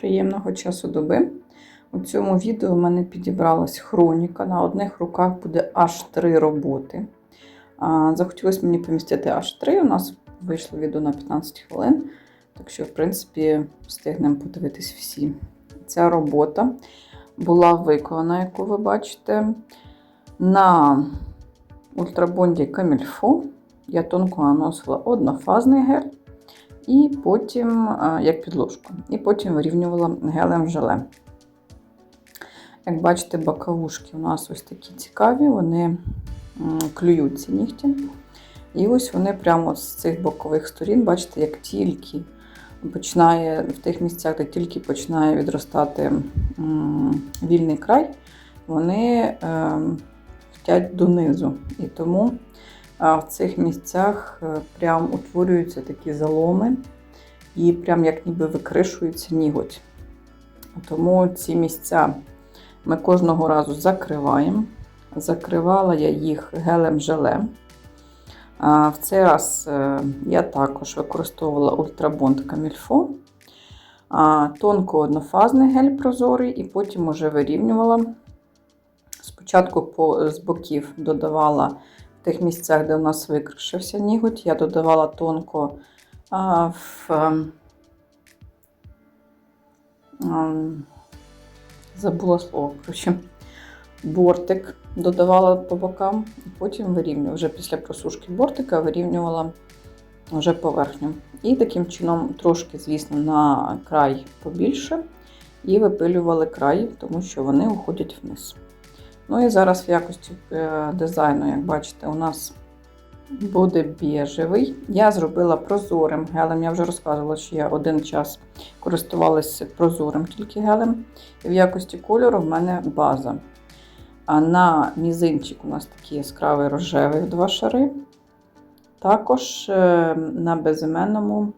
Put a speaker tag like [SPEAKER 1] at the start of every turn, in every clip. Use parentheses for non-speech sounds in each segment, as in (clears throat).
[SPEAKER 1] приємного часу доби. У цьому відео в мене підібралась хроніка. На одних руках буде аж три роботи. Захотілося мені помістити аж три. У нас вийшло відео на 15 хвилин. Так що, в принципі, встигнемо подивитись всі. Ця робота була виконана, яку ви бачите, на ультрабонді Камільфо. Я тонко наносила однофазний гель. І потім, як підложку, і потім вирівнювала гелем желе. Як бачите, боковушки у нас ось такі цікаві, вони м, клюють ці нігті. І ось вони прямо з цих бокових сторін, бачите, як тільки починає в тих місцях, де тільки починає відростати вільний край, вони е, втять донизу. І тому в цих місцях е, прям утворюються такі заломи, і прям як ніби викришується ніготь. Тому ці місця ми кожного разу закриваємо. Закривала я їх гелем желе. В цей раз е, я також використовувала ультрабонд Камільфо, тонко однофазний гель прозорий, і потім уже вирівнювала. Спочатку по, з боків додавала тих місцях, де у нас викришився ніготь, я додавала тонко а, в а, забула слово, коротше, бортик додавала по бокам, і потім вирівнювала. Вже після просушки бортика вирівнювала вже поверхню. І таким чином, трошки, звісно, на край побільше, і випилювали край, тому що вони уходять вниз. Ну і зараз в якості е, дизайну, як бачите, у нас буде біжевий. Я зробила прозорим гелем. Я вже розказувала, що я один час користувалася прозорим тільки гелем. І в якості кольору в мене база. А на мізинчик у нас такий яскравий рожевий в два шари. Також е, на безіменному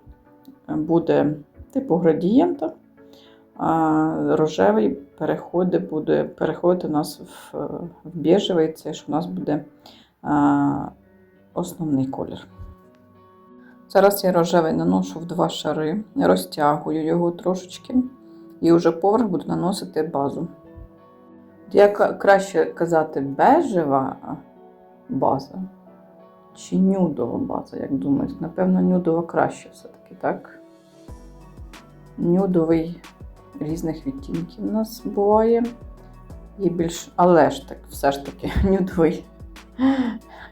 [SPEAKER 1] буде типу градієнта. Рожевий переходить, буде переходити у нас в, в біжевий, це ж у нас буде а, основний колір. Зараз я рожевий наношу в два шари, розтягую його трошечки, і вже поверх буду наносити базу. Як краще казати бежева база чи нюдова база, як думаєте? Напевно, нюдова краще все-таки, так? Нюдовий різних відтінків у нас буває. Є більш, але ж так, все ж таки, (laughs) нюдовий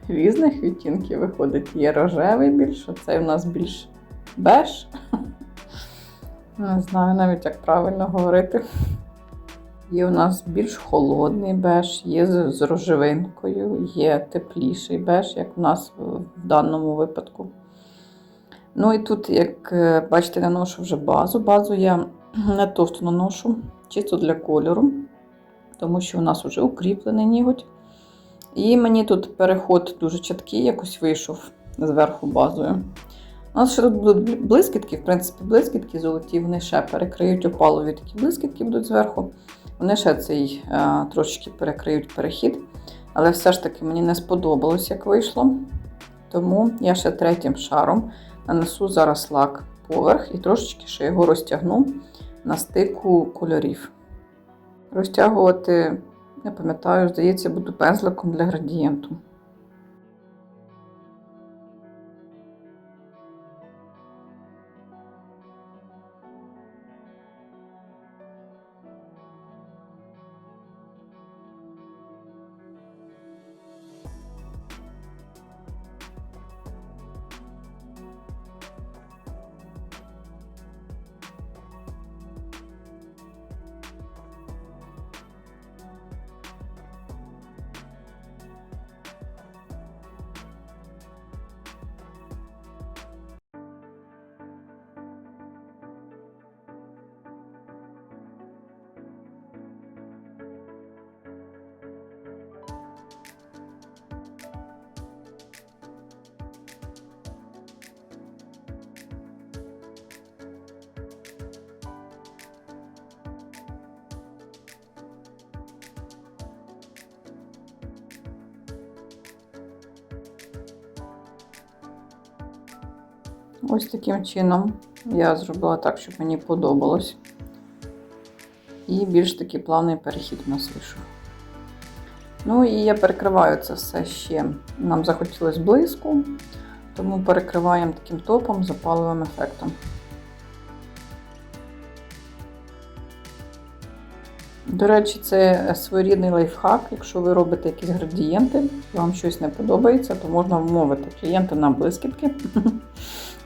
[SPEAKER 1] різних відтінків виходить. Є рожевий більш, а цей у нас більш беж. (laughs) Не знаю навіть, як правильно говорити. Є у нас більш холодний беж, є з, рожевинкою, є тепліший беж, як у нас в, в даному випадку. Ну і тут, як е, бачите, наношу вже базу. Базу я не товсто наношу, чисто для кольору, тому що у нас вже укріплений ніготь. І мені тут переход дуже чіткий, якось вийшов зверху базою. У нас ще тут будуть блискітки, в принципі, блискітки золоті, вони ще перекриють опалові такі блискітки будуть зверху. Вони ще цей а, трошечки перекриють перехід. Але все ж таки мені не сподобалось, як вийшло. Тому я ще третім шаром нанесу зараз лак поверх і трошечки ще його розтягну на стику кольорів. Розтягувати, не пам'ятаю, здається, буду пензликом для градієнту. Ось таким чином я зробила так, щоб мені подобалось. І більш такий плавний перехід у нас вийшов. Ну і я перекриваю це все ще. Нам захотілося блиску, тому перекриваємо таким топом з опаловим ефектом. До речі, це своєрідний лайфхак. Якщо ви робите якісь градієнти, і вам щось не подобається, то можна вмовити клієнта на блискітки.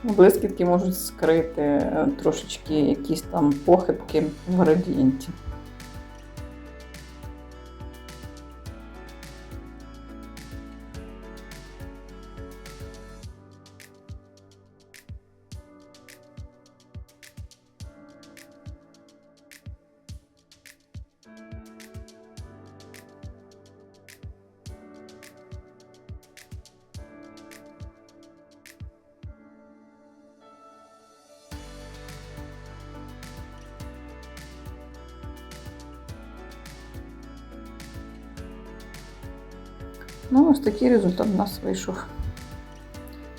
[SPEAKER 1] Блискітки можуть скрити е, трошечки якісь там похибки в градієнті. Ну, ось такий результат у нас вийшов.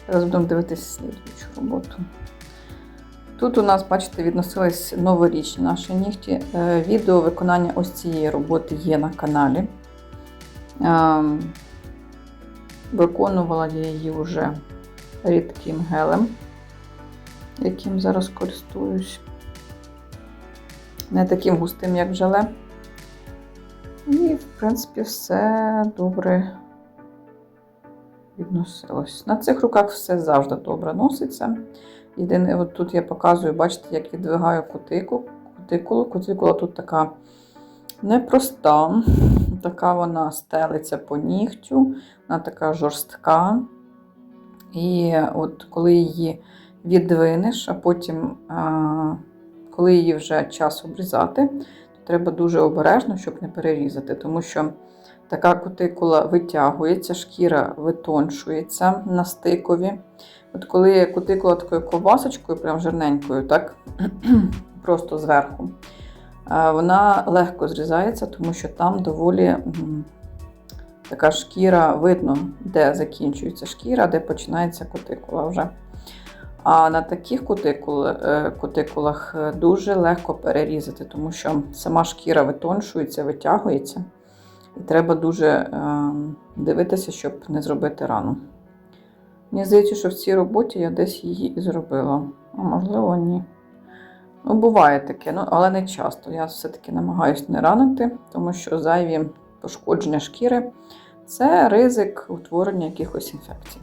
[SPEAKER 1] Зараз будемо дивитися слідуючу роботу. Тут у нас, бачите, відносились новорічні наші нігті. Е, Відео виконання ось цієї роботи є на каналі. Ем, Виконувала я її вже рідким гелем, яким зараз користуюсь. Не таким густим, як желе. І, в принципі, все добре відносилось. На цих руках все завжди добре носиться. Єдине, от тут я показую, бачите, як віддвигаю кутику, кутикулу. Кутикула тут така непроста, така вона стелиться по нігтю, вона така жорстка. І от коли її відвинеш, а потім, коли її вже час обрізати, треба дуже обережно, щоб не перерізати, тому що така кутикула витягується, шкіра витоншується на стикові. От коли кутикула такою ковбасочкою, прям жирненькою, так, (clears throat) просто зверху, вона легко зрізається, тому що там доволі така шкіра, видно, де закінчується шкіра, де починається кутикула вже. А на таких кутикул, е, кутикулах е, дуже легко перерізати, тому що сама шкіра витоншується, витягується. І треба дуже е, дивитися, щоб не зробити рану. Мені здається, що в цій роботі я десь її і зробила. А можливо, ні. Ну, буває таке, ну, але не часто. Я все-таки намагаюся не ранити, тому що зайві пошкодження шкіри це ризик утворення якихось інфекцій.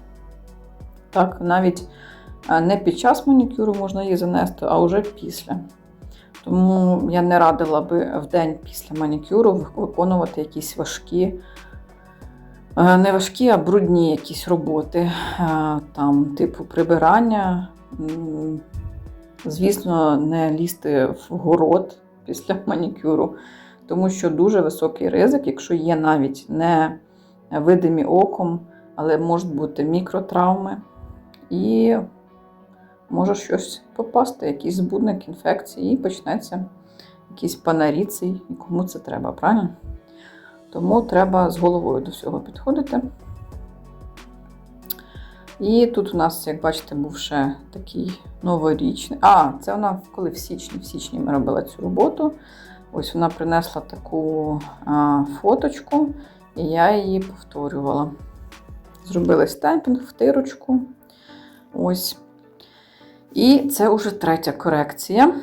[SPEAKER 1] Так, навіть не під час манікюру можна її занести, а вже після. Тому я не радила би в день після манікюру виконувати якісь важкі, е, не важкі, а брудні якісь роботи, е, там, типу прибирання. Звісно, не лізти в город після (laughs) манікюру, тому що дуже високий ризик, якщо є навіть не видимі оком, але можуть бути мікротравми, і може щось попасти, якийсь збудник інфекції, і почнеться якийсь панаріцій, і кому це треба, правильно? Тому треба з головою до всього підходити. І тут у нас, як бачите, був ще такий новорічний. А, це вона коли в січні, в січні ми робили цю роботу. Ось вона принесла таку а, фоточку, і я її повторювала. Зробили стемпінг, втирочку. Ось. І це вже третя корекція.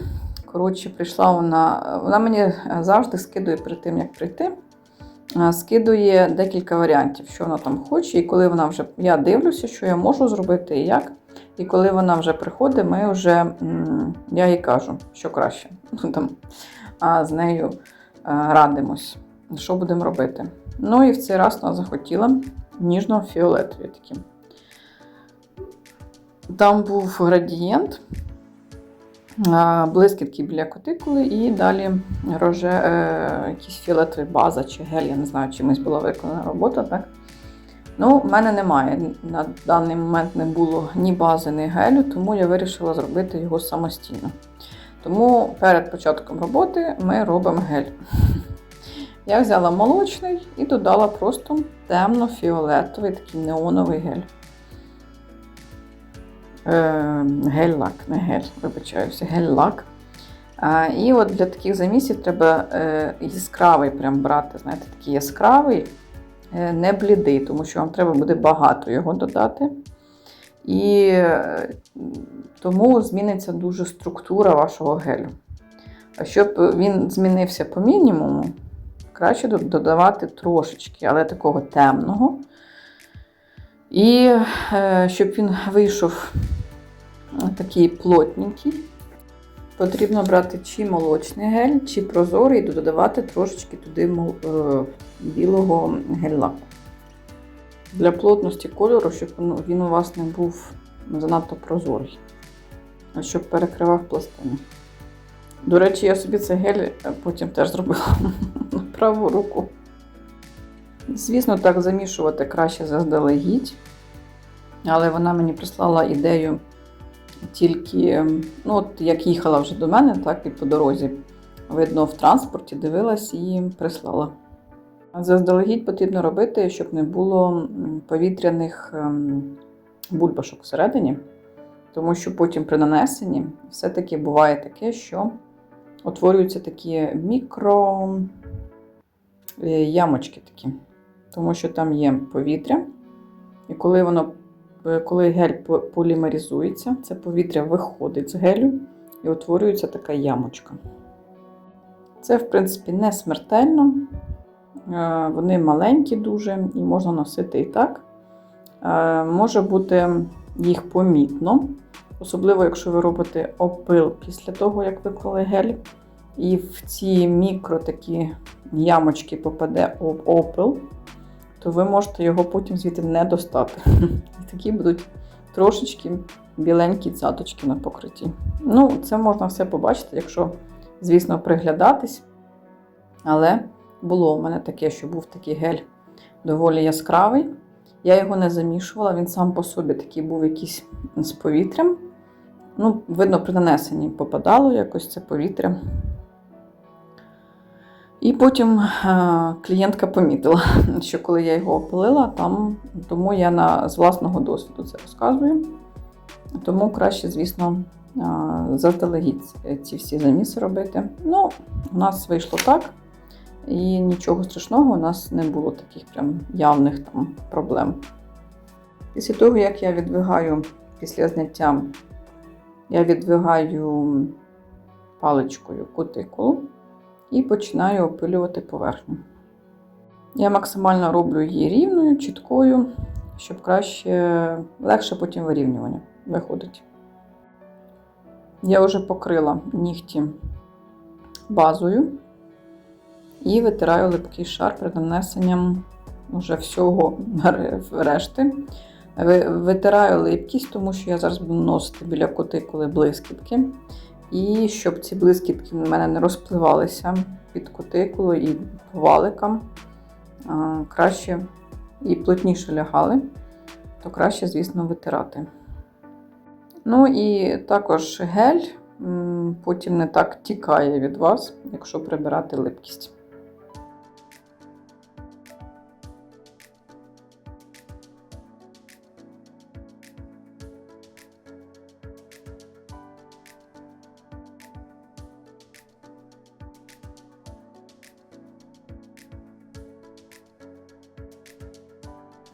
[SPEAKER 1] Коротше, прийшла вона. Вона мені завжди скидує перед тим, як прийти. Скидує декілька варіантів, що вона там хоче, і коли вона вже. Я дивлюся, що я можу зробити і як. І коли вона вже приходить, ми вже, я їй кажу, що краще. (laughs) Ну, там, а з нею радимось, що будемо робити. Ну і в цей раз вона захотіла ніжно-фіолетові такі. Там був градієнт, блискітки біля кутикули, і далі роже, е, якийсь фіолетовий база чи гель, я не знаю, чимось була виконана робота. так? Ну, в мене немає. На даний момент не було ні бази, ні гелю, тому я вирішила зробити його самостійно. Тому перед початком роботи ми робимо гель. Я взяла молочний і додала просто темно-фіолетовий такий неоновий гель. Е, Гель-лак, не гель, вибачаюся, гель-лак. І от для таких замісів треба е, яскравий прям брати, знаєте, такий яскравий, е, не блідий, тому що вам треба буде багато його додати. І е, тому зміниться дуже структура вашого гелю. А щоб він змінився по мінімуму, краще додавати трошечки, але такого темного. І е, щоб він вийшов такий плотненький, потрібно брати чи молочний гель, чи прозорий, і додавати трошечки туди е, білого гель-лаку. Для плотності кольору, щоб він у вас не був занадто прозорий, а щоб перекривав пластини. До речі, я собі цей гель потім теж зробила (laughs) на праву руку. Звісно, так замішувати краще заздалегідь, але вона мені прислала ідею тільки, ну, от як їхала вже до мене, так і по дорозі. Видно, в транспорті дивилась і прислала. Заздалегідь потрібно робити, щоб не було повітряних ем, бульбашок всередині, тому що потім при нанесенні все-таки буває таке, що утворюються такі мікро е, ямочки такі, тому що там є повітря, і коли воно, е, коли гель полімеризується, це повітря виходить з гелю і утворюється така ямочка. Це, в принципі, не смертельно. Е, вони маленькі дуже і можна носити і так. Може бути їх помітно, особливо, якщо ви робите опил після того, як виклали гель. І в ці мікро такі ямочки попаде опил, то ви можете його потім звідти не достати. І (laughs) такі будуть трошечки біленькі цяточки на покритті. Ну, це можна все побачити, якщо, звісно, приглядатись. Але було у мене таке, що був такий гель доволі яскравий. Я його не замішувала, він сам по собі такий був якийсь з повітрям. Ну, видно, при нанесенні попадало якось це повітря. І потім е, клієнтка помітила, (laughs) що коли я його опалила, там, тому я на, з власного досвіду це розказую. Тому краще, звісно, е, заздалегідь ці всі заміси робити. Ну, у нас вийшло так. І нічого страшного, у нас не було таких прям явних там проблем. Після того, як я відвигаю після зняття, я відвигаю паличкою кутикулу і починаю опилювати поверхню. Я максимально роблю її рівною, чіткою, щоб краще, легше потім вирівнювання виходить. Я вже покрила нігті базою. І витираю липкий шар перед нанесенням вже всього (laughs) решти. Витираю липкість, тому що я зараз буду носити біля кутикули блискітки. І щоб ці блискітки в мене не розпливалися під кутикулу і по валикам, краще і плотніше лягали, то краще, звісно, витирати. Ну і також гель потім не так тікає від вас, якщо прибирати липкість.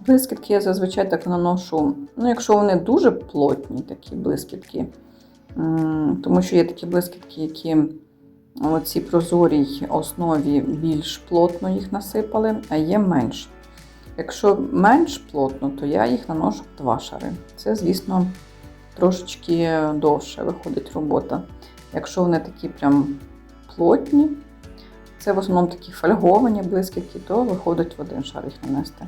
[SPEAKER 1] Блискітки я зазвичай так наношу, ну, якщо вони дуже плотні, такі блискітки, тому що є такі блискітки, які у цій прозорій основі більш плотно їх насипали, а є менш. Якщо менш плотно, то я їх наношу в два шари. Це, звісно, трошечки довше виходить робота. Якщо вони такі прям плотні, це в основному такі фольговані блискітки, то виходить в один шар їх нанести.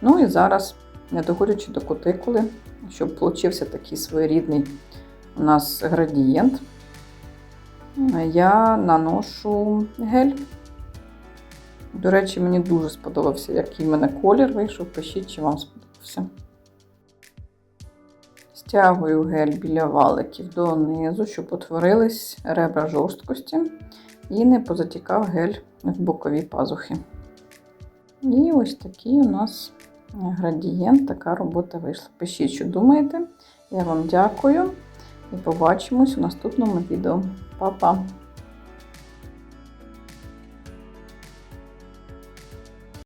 [SPEAKER 1] Ну і зараз, не доходячи до кутикули, щоб получився такий своєрідний у нас градієнт, я наношу гель. До речі, мені дуже сподобався, який в мене колір вийшов. Пишіть, чи вам сподобався. Стягую гель біля валиків донизу, щоб утворились ребра жорсткості і не позатікав гель в бокові пазухи. І ось такий у нас градієнт, така робота вийшла. Пишіть, що думаєте. Я вам дякую і побачимось у наступному відео. Па-па!